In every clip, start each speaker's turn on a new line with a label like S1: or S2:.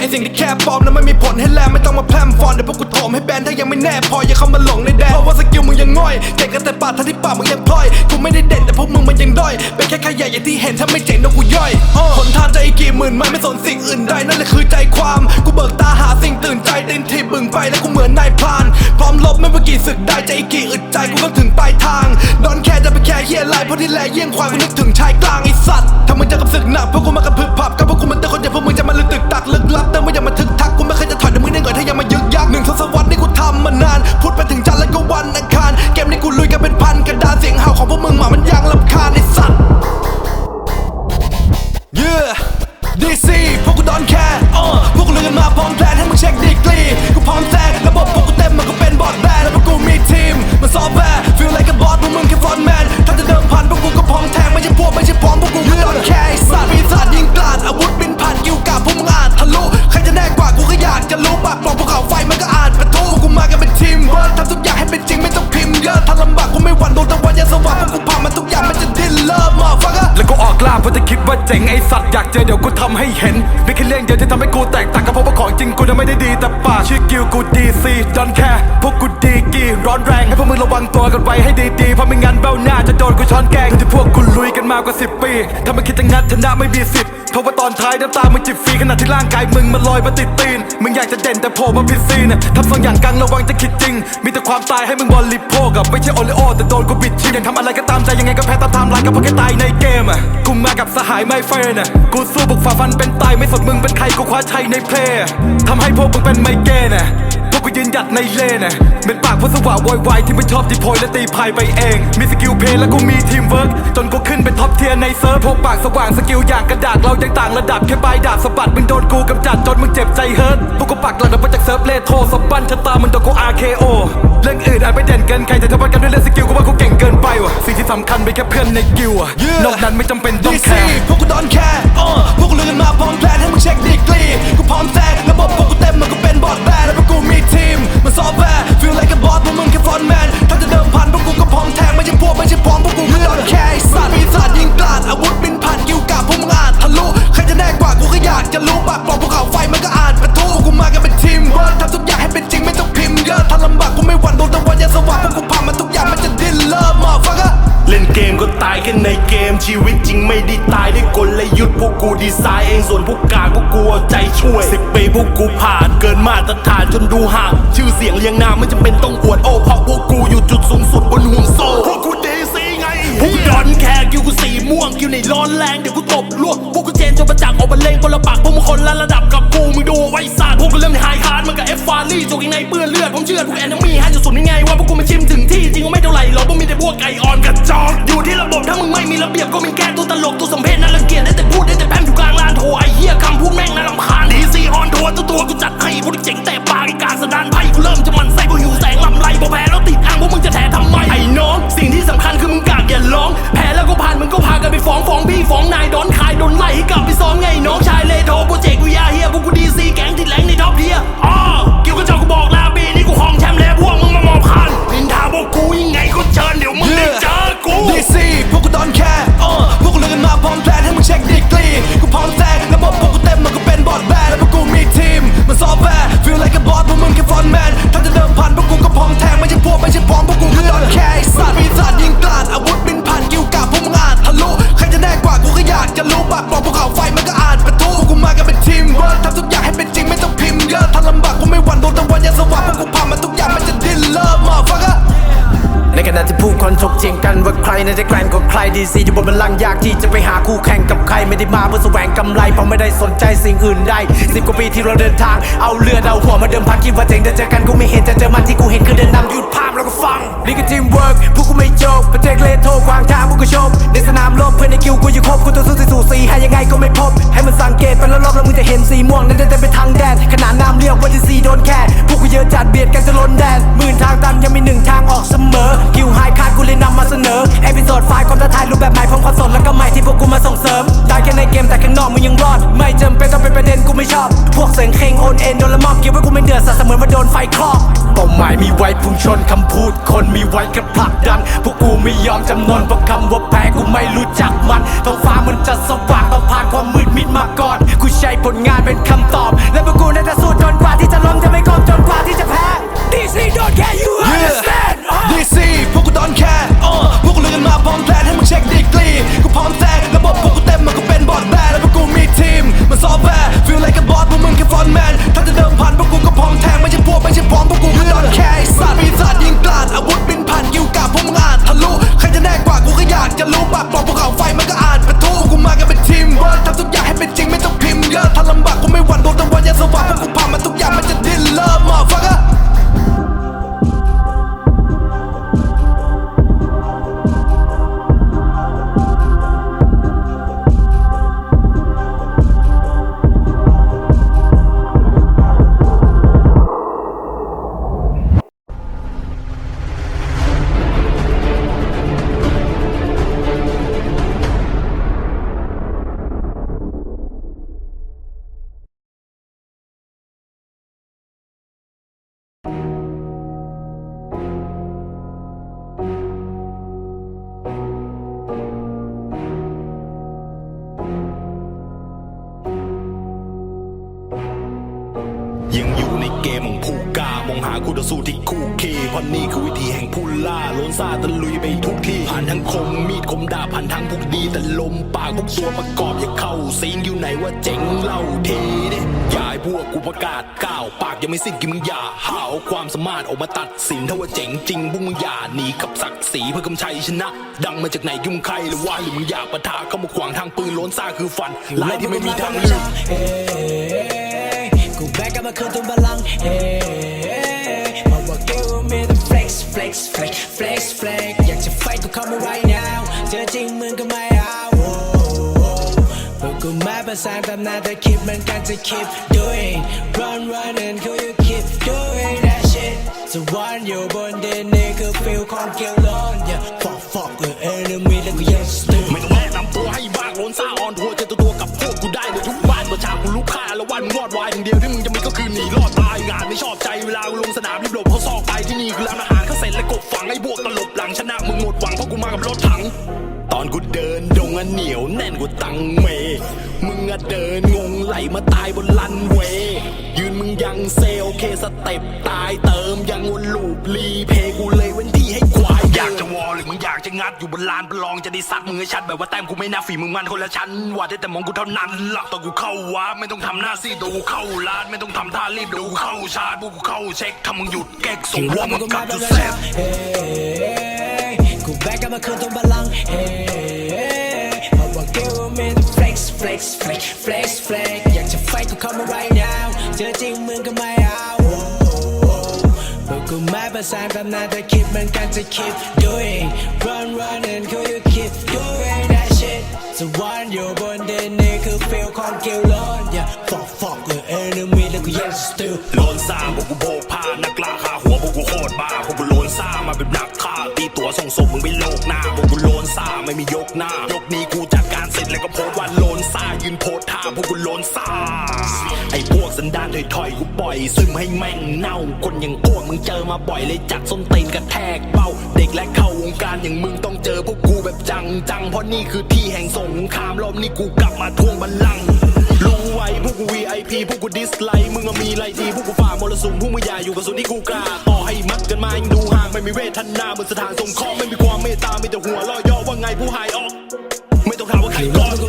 S1: ไอสิ่งที่แค่ปลอมนั้นไม่มีผลให้แลไม่ต้องมาแพร่มฟอนเดี๋ยวพวกกูโถมให้แบนถ้ายังไม่แน่พออย่าเข้ามาหลงในแดนเพราะว่าสกิลมึงยังง่อยเก่งกันแต่ปากทั้งที่ปากมึงยังพลอยกูไม่ได้เด่นแต่พวกมึงมันยังด้อยเป็นแค่ขยะอย่างที่เห็นถ้าไม่เจ๋งนะกูย่อยหนทางจอีกกี่หมื่นไม้ไม่สนสิ่งอื่นใดนั่นแหละคือใจความกูเบิกตาหาสิ่งตื่นใจดินที่บึงไปแล้วกูเหมือนนายพราน พร้อมลบไม่ว่ากี่ศึกได้ใจอีกกี่อึดใจกูก็ถึงปลายทางดอนแค่จะไปแค่เฮียไรเพราะที่แลเยี่ยงควายกูนึกถึงชายกลางไอสัตว์ถ้ามึงจะกับศึกหนัก ปากชื่อกิลกูดี
S2: ซีดอนแค่พวกกูดีกีร้อนแรงให้พวกมึงระวังตัวกันไว้ให้ดีๆเพราะไม่งั้นเบ้าหน้ ลุยกันมากว่า10ปีถ้าไม่คิดจะงัดชนะไม่มีสิทธิ์เพราะว่าตอนท้ายน้ำตามึงจิบฟรีขณะที่ร่างกายมึงมันลอยมาติดตีน มึงอยากจะเด่นแต่โผล่มาผิดซีนทำสองอย่างกังระวังจะคิดจริง มีแต่ความตายให้มึงบริโภกับไม่ใช่โอเลโอแต่โดนกูบิดชิยังทำอะไรก็ตามใจยังไงก็แพ้ตามไทม์ไลน์ก็เพราะแค่ตายในเกมอะกูมากับสหายไม่เฟรน่ะกูสู้บุกฝ่าฟันเป็นตายไม่สนมึงเป็นใครกูคว้าชัยในเพลย์ทำให้พวกมึงเป็นไมเกรน่ะ ยืนหยัดในเลนอะเป็นปากพุทธวะโวยวายที่ไม่ชอบที่โพยและตีพายไปเอง มีสกิลเพลย์และกูมีทีมเวิร์กจนกูขึ้นเป็นท็อปเทียร์ในเซิร์ฟพวกปากสว่างสกิลอย่างกระดาษเรายังต่างระดับแค่ใบดาบสะบัดมึงโดนกูกำจัดจนมึงเจ็บใจเฮิร์ตพวกกูปักหลักมาจากเซิร์ฟเลโทสบันชะตามึงโดนกู RKO เรื่องอื่นอาจไม่เด่นเกินใครแต่ถ้าวัดกันด้วยเรื่องสกิลกูว่ากูเก่งเกินไปว่ะสิ่งที่สำคัญเป็นแค่เพื่อนในกิลด์อะนอกนั้นไม่จำเป็นต้อง
S1: ดี
S2: แค
S1: ซี
S2: ร์
S1: พวกกูดอนแคร์อ่อพวกกูเลืกันมาพร้อมแพลนให้มึงเช็คดีกรีกูพร้อมแซงระบบพวกกูเต็มมันก็เป็นบอดแบนแล้วพวกกู มีทีมมันซอฟต์แวร์ feel like a boss พวกมึงแค่ฟอนแมน ถ้าจะเดิมพันพวกกูก็พร้อมแทงไม่ใช่พวกไม่ใช่พร้อมพวกกูคือดอนแคร์ไอ้สัตว์ปีศาจยิงกลาดอาวุธบินผ่านกิ้วกาบพวกมึงอาจทะลุ ใครจะแน่กว่ากูก็อยากจะรู้ปากกล่องภูเขาไฟ พวกกูผ่านเกิ
S3: นมาตรฐานจนดูห่าง ชื่อเสียงเรียงนามไม่จำเป็นต้องอวดโอ้เพราะพวกกูอยู่จุดสูงสุดบนห่วงโซ่พวกกูดีซีไงพวกกูดอนแคร์กิวกูสีม่วงกิวในร้อนแรงเดี๋ยวกูตบลวกพวกกูเจนจนประจักษ์ออกมาเล่งคนละปากพวกมึงคนละระดับกับกูมึงดูไว้สาดพวกกูเริ่มในไฮคาร์ดมันกับเอฟฟารี่จกยังไงเปื้อนเลือดผมเชื่อทุกแอนมีให้จะสุดยังไงว่าพวกกูมาชิมถึงที่จริงก็ไม่เท่าไหร่หรอกพวกมีแต่พวกไก่อ่อนกระจอกอยู่ที่ระบบถ้ามึงไม่มีระเบียบก็มีแก้ตัวตลกตัวสมเพศน่ารังเกียจได้แต่พูดได้ เจ๋งแต่ปากอีกาสดานไพ่กูเริ่มจะ ดีซีอยู่บนบั
S1: ลลังก์ยากที่จะไปหา
S4: คู่แข่งกับใครไม่ได้มาเพื่อแสวงกำไรเพราะไม่ได้สนใจสิ่งอื่นใดสิบกว่าปีที่เราเดินทาง เอาเรือเอาหัวมาเดิมพันคิดว่าเจ๋งแต่เจอกันกูไม่เห็นจะเจอมันที่กูเห็นคือเดินนำหยุดภาพแล้วก็ฟังนี่คือทีมเวิร์กพวกกูไม่โจกประเทศเลโทวางทางพวกกูชมในสนามรบเพื่อนในคิวกูอยู่ครบกูตัวสู้ที่สู่สีให้ยังไงก็ไม่พบ ให้มันสังเกตไปรอบๆแล้วมึงจะเห็นสีม่วงนั่นเดินไปทางแดนขนาดน้ำเรียกว่าดีซีโดนแค่พวกกูเยอะจัดเบียดกันจะล้นแดนหมื่นทางตันยังมีหนึ่งทาง นำมาเสนอเอพิโซดไฟล์ความท้าทายรูปแบบใหม่พร้อมความสดแล้วก็ใหม่ที่พวกกูมาส่งเสริม ได้แค่ในเกมแต่ข้างนอกมึงยังรอด ไม่จำเป็นต้องเป็นประเด็นกูไม่ชอบ พวกสสียงเคงโอนเอ็นโดนละมอบเก็บไว้กูไม่เดือดสัตเสมือนว่าโดนไฟคลอกเป้าหมายมีไว้พุ่งชนคำพูด คนมีไว้แค่ผลักดัน พวกกูไม่ยอมจำนนเพราะคำว่าแพ้กูไม่รู้จักมันท้องฟ้ามันจะสว่างต้องผ่านความมืดมิดมาก่อนกูใช้ผลงานเป็นคำตอบและ
S1: ยังอยู่ในเกม
S3: ของผู้กล้ามองหาคู่ต่อสู้ที่คู่เคเพราะนี่คือวิธีแห่งผู้ล่าล้นซาตะลุยไปทุกที่ผ่านทั้งคมมีดคมดาบผ่านทั้งพวกดีแต่ลมปากพวกตัวประกอบอย่าเข้าซีนอยู่ไหนว่าเจ๋งเล่าทีดิอย่าให้พวกกูประกาศก้าวปากยังไม่สิ้นกินมึงอย่าหาเอาความสามารถออกมาตัดสินถ้าว่าเจ๋งจริงพวกมึงอย่าหนีกับศักดิ์ศรีเพื่อกำชัยชนะ ดังมาจากไหนยุ่งใครหรือว่าหรือมึงอยากปะทะเข้ามาขวางทางปืนล้นซ่าคือฝันลายที่ไม่มีทางเลือก
S4: กูแบกกลับมาคืนทุนพลังเฮ้มาว่าเกลมีแต่ flex flex flex flex flex อยากจะไฟกูเข้ามา right now เจอจริงมึงก็ไม่เอาพวกกูมาประสานตำนานแต่คิดมันกันจะ keep doing run run and who you keep doing that shit สวรรค์อยู่บนดินนี่คือฟิลของเกลลอน yeah fuck fuck กับ enemy แล้วกูยัง still
S3: ใจเวลากูลง อันเหนียวแน่นกูตังเม มึงอะเดินงงไหลมาตายบนลันเว ยืนมึงยังเซลเคสเต็ปตายเติมยังวนลูปรีเพกูเลยเว้นที่ให้ควายอยากจะวอลหรือมึงอยากจะงัดอยู่บนลานประลองจะได้ซัดมึงให้ชัดแบบว่าแต้มกูไม่น่าฝีมึงมันคนละชั้นว่าได้แต่มองกูเท่านั้นหลักตอนกูเข้าวาร์ปไม่ต้องทำหน้าซีดตัวกูเข้าลาดไม่ต้องทำท่ารีบดูกูเข้าชาร์จพวกกูเข้าเช็คทำมึงหยุดเก๊กส่งวอมึงกลับจุดแสบ
S4: กูแบกกลับมา flex flex flex flex อยากจะไฟกูเข้ามา right now เจอจริงมึงก็ไม่เอาพวกกูไมาประสานตำนานแต่คิดมันกันจะ keep doing run run and who you keep doing that shit สวรรค์อยู่บนดินนี่คือ feel ของเกลลอน yeah fuck fuck with enemy แล้วกูยัง still
S3: โลนซ่าพวกกูโบกผ้านักล่าขาหัวพวกกูโคตรบ้าพวกกูโลนซ่ามาเป็นนักฆ่าตีตัวส่งศพมึงไปโลก วกสันดานถอยกูปล่อย ซึมให้แม่งเน่า คนอย่างพวกมึงเจอมาบ่อยเลยจัดส้นตีนกระแทกเป้า เด็กและเข้าวงการอย่างมึงต้องเจอพวกกูแบบจังจังเพราะนี่คือที่แห่งสงครามรอบนี้กูกลับมาทวงบัลลังก์รู้ไว้พวกกู VIP พวกกูดิสไลค์มึงอะมีไรดีพวกกูฝ่ามรสุมพวกมึงอย่าอยู่กับส่วนที่กูกล้าต่อให้มัดกันมายังดูห่างไม่มีเวทนาเหมือนสถานสงเคราะห์ไม่มีความเมตตามีแต่หัวลอยย่อว่าไงผู้หายออก ไม่ต้องถามว่าใครก่อน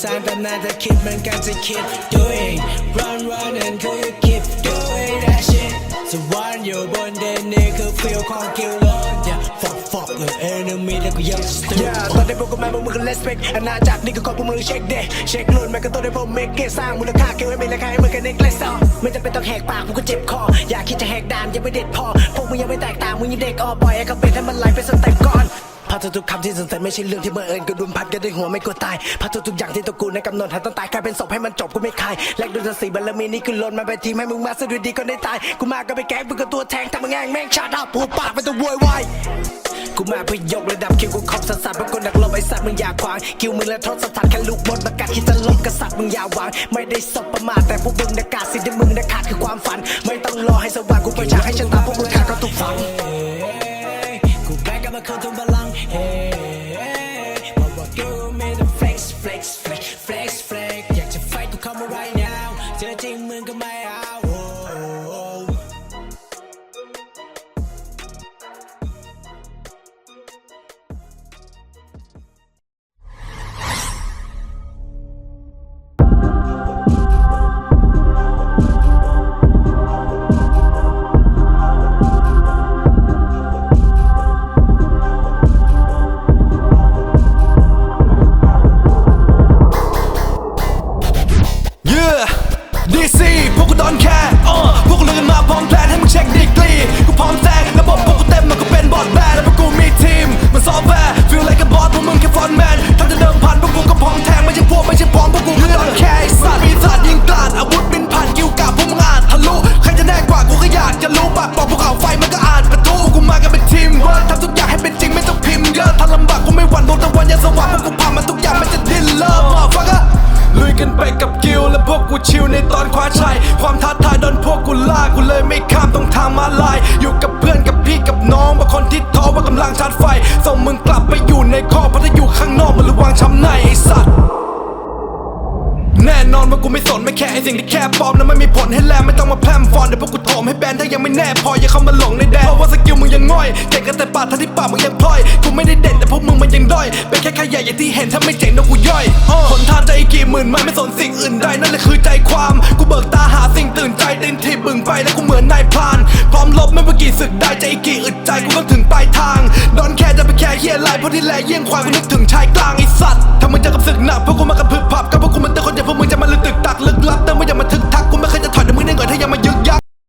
S4: มาประสานตำนานแต่คิดมันกันจะ keep doing run run and who you keep doing that shit สวรรค์อยู่บนเดนนี่คือ feel ของเกลลอน yeah fuck fuck with enemy แล้วกูยัง still yeah ตอนได้พวกกูมาพวกมึงก็ respect อาณาจักรนี่ก็ขอพวกมึงเช็คเดเช็คลุ่นแม่ก็ตัวได้พวกเมกเกสร้างมูลค่าเกี่ยวให้มีราคาให้มึงกันเน็กเลสต่อไม่จำเป็นต้องแหกปากมึงก็เจ็บคออย่าคิดจะแหกด่านยังไม่เด็ดพอพวกมึงยังไม่แตกต่างมึงยังเด็กออปล่อยให้เขาเป็นให้มันไหลไปสเต็ปก่อน พัดทุกคำที่สงสัยไม่ใช่เรื่องที่บังเอิญก็ดุมพัดกันด้วยหัวไม่กลัวตายพัดทุกอย่างที่ตัวกูในกำหนดหาต้องตายกลายเป็นศพให้มันจบกูไม่คายแลกด้วยสีบารมีนี่คือล้นมาเป็นทีมให้มึงมาสะดุดดีก็ได้ตายกูมาก็ไปแกล้งมึงก็ตัวแทงแต่มึงแง่งแม่งชาดาพูดปากเป็นตัวโวยวายกูมาเพื่อยกระดับคิวกูคอมสัสสัสเพราะคนนักลบไอ้สัตว์มึงอย่าขวางคิวมึงและทศสัตว์แค่ลูกบนประกาศคิดจะลบกษัตริย์มึงอย่าหวังไม่ได้สบประมาทแต่พวกมึงนะกาดสิ่งที่มึงนะขาดคือความฝัน ไม่ต้องรอให้สว่างกูประชาให้ฉันตามพวกมึงขาดก็ถูกฝัง 干嘛口同不浪？嘿，把我 give a the flex flex。 กั
S1: นไปกับกิลและพวกกูชิลในตอนคว้าชัยความท้าทายโดนพวกกูลากกูเลยไม่ข้ามตรงทางมาลาย อยู่กับเพื่อนกับพี่กับน้องบางคนที่ท้อว่ากำลังชาร์จไฟส่งมึงกลับไปอยู่ในคอเพราะถ้าอยู่ข้างนอกมันระวังช้ำในไอ้สัตว์แน่นอนว่ากูไม่สนไม่แค่ไอสิ่งที่แค่ปลอมนั้นไม่มีผลให้แลไม่ต้องมาแพร่มฟอนเดี๋ยวพวกกูโถมให้แบนถ้ายังไม่แน่พออย่าเข้ามาหลงในแดนเพราะว่าสกิลมึงยังง่อยเก่งกันแต่ปากท่าที่ปากมึงยังพลอยกูไม่ได้เด่นแต่พวกมึง มันยังด้อย เป็นแค่ขยะอย่างที่เห็นถ้าไม่เจ๋งนะกูย่อยหนทางใจกี่หมื่นไม่ไม่สนสิ่งอื่นใดนั่นแหละคือใจความ กูเบิกตาหาสิ่งตื่นใจดินที่บึงไปแล้วกูเหมือนนายพราน พร้อมลบไม่ว่ากี่ศึกได้ใจกี่อึดใจกูต้องถึงปลายทาง ดอนแค่จะไปแค่เฮียไรเพราะที่แลเยี่ยงควายกูนึกถึงชายกลางไอสัตว์ถ้ามึงเจอกับศึกหนักพวกกูมากับพึบพับกับพวกกูมันเตอคนอย่างพวกมึงจะมาลึกตึกตักลึกลับเติมไม่